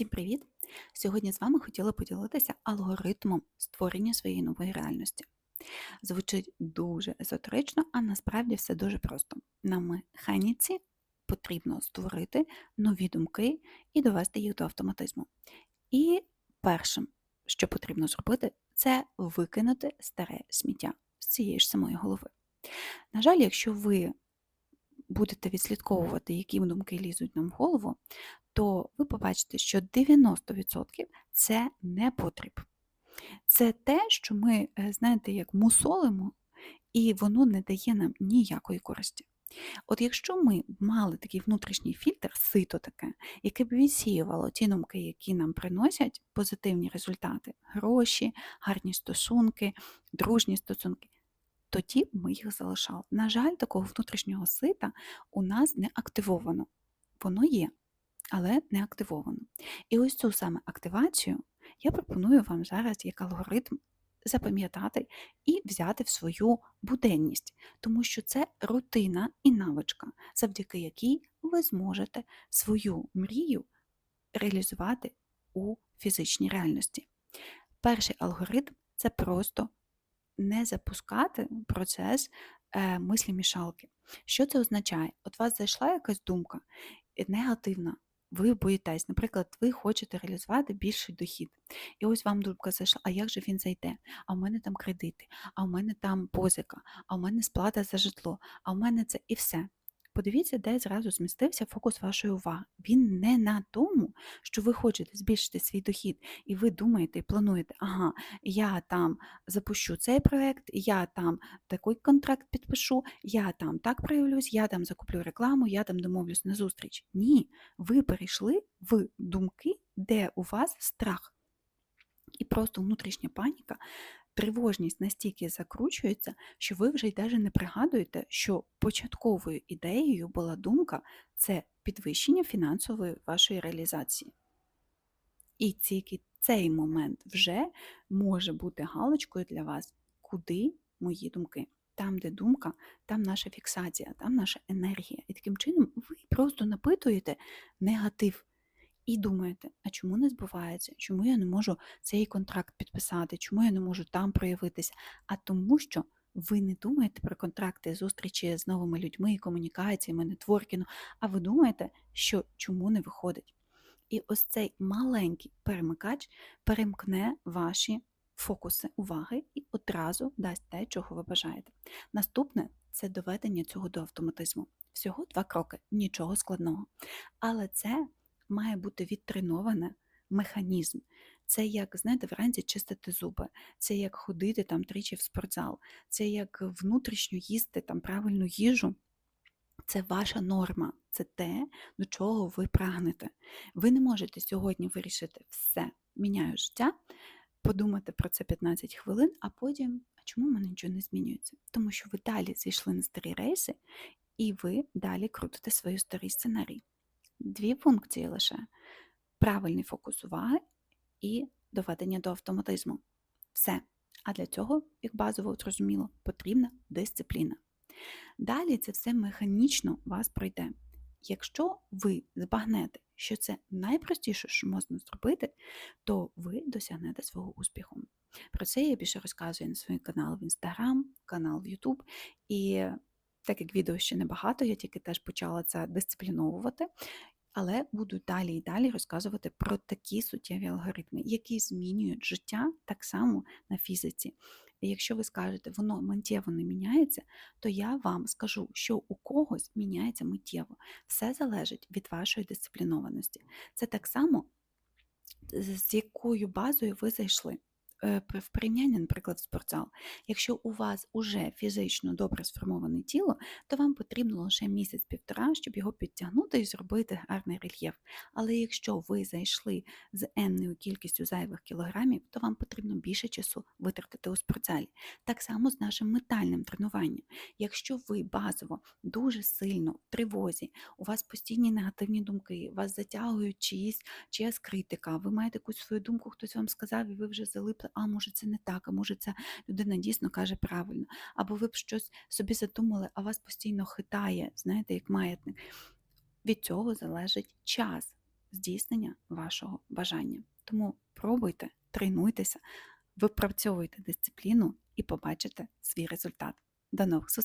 Всім привіт! Сьогодні з вами хотіла поділитися алгоритмом створення своєї нової реальності. Звучить дуже езотерично, а насправді все дуже просто. На механіці потрібно створити нові думки і довести їх до автоматизму. І першим, що потрібно зробити, це викинути старе сміття з цієї ж самої голови. На жаль, якщо ви будете відслідковувати, які думки лізуть нам в голову, то ви побачите, що 90% це не потріб. Це те, що ми, е, знаєте, як мусолимо, і воно не дає нам ніякої користі. От якщо ми мали такий внутрішній фільтр, сито таке, яке б відсіювало ті думки, які нам приносять позитивні результати, гроші, гарні стосунки, дружні стосунки, тоді ми їх залишали. На жаль, такого внутрішнього сита у нас не активовано. Воно є, але не активовано. І ось цю саме активацію я пропоную вам зараз як алгоритм запам'ятати і взяти в свою буденність, тому що це рутина і навичка, завдяки якій ви зможете свою мрію реалізувати у фізичній реальності. Перший алгоритм це просто не запускати процес е, мислі мішалки. Що це означає? От вас зайшла якась думка негативна, ви боїтесь, наприклад, ви хочете реалізувати більший дохід. І ось вам думка зайшла, а як же він зайде? А в мене там кредити, а в мене там позика, а в мене сплата за житло, а в мене це і все. Подивіться, де зразу змістився фокус вашої уваги. Він не на тому, що ви хочете збільшити свій дохід, і ви думаєте і плануєте, ага, я там запущу цей проект, я там такий контракт підпишу, я там так проявлюсь, я там закуплю рекламу, я там домовлюсь на зустріч. Ні, ви перейшли в думки, де у вас страх. І просто внутрішня паніка тривожність настільки закручується, що ви вже й навіть не пригадуєте, що початковою ідеєю була думка це підвищення фінансової вашої реалізації. І тільки цей момент вже може бути галочкою для вас, куди мої думки. Там, де думка, там наша фіксація, там наша енергія. І таким чином ви просто напитуєте негатив і думаєте, а чому не збувається? Чому я не можу цей контракт підписати? Чому я не можу там проявитися? А тому, що ви не думаєте про контракти, зустрічі з новими людьми, комунікаціями, нетворкінгу, а ви думаєте, що чому не виходить? І ось цей маленький перемикач перемкне ваші фокуси уваги і одразу дасть те, чого ви бажаєте. Наступне це доведення цього до автоматизму. Всього два кроки, нічого складного. Але це має бути відтреноване механізм. Це як, знаєте, вранці чистити зуби, це як ходити там тричі в спортзал, це як внутрішньо їсти там правильну їжу. Це ваша норма, це те, до чого ви прагнете. Ви не можете сьогодні вирішити все, міняю життя, подумати про це 15 хвилин, а потім, а чому в мене нічого не змінюється? Тому що ви далі зійшли на старі рейси, і ви далі крутите свої старий сценарій дві функції лише: правильний фокус уваги і доведення до автоматизму. Все. А для цього, як базово зрозуміло, потрібна дисципліна. Далі це все механічно вас пройде. Якщо ви збагнете, що це найпростіше, що можна зробити, то ви досягнете свого успіху. Про це я більше розказую на своїм каналі в Instagram, канал в YouTube. І так як відео ще небагато, я тільки теж почала це дисципліновувати, але буду далі і далі розказувати про такі суттєві алгоритми, які змінюють життя так само на фізиці. І якщо ви скажете, воно миттєво не міняється, то я вам скажу, що у когось міняється миттєво. Все залежить від вашої дисциплінованості. Це так само, з якою базою ви зайшли. Е, в порівнянні, наприклад, в спортзал. Якщо у вас уже фізично добре сформоване тіло, то вам потрібно лише місяць-півтора, щоб його підтягнути і зробити гарний рельєф. Але якщо ви зайшли з енною кількістю зайвих кілограмів, то вам потрібно більше часу витратити у спортзалі. Так само з нашим ментальним тренуванням. Якщо ви базово дуже сильно в тривозі, у вас постійні негативні думки, вас затягують чиїсь, чиясь критика, ви маєте якусь свою думку, хтось вам сказав, і ви вже залипли а може це не так, а може ця людина дійсно каже правильно. Або ви б щось собі задумали, а вас постійно хитає, знаєте, як маятник. Від цього залежить час. здійснення вашого бажання. Тому пробуйте, тренуйтеся, випрацьовуйте дисципліну і побачите свій результат. До нових зустрічей!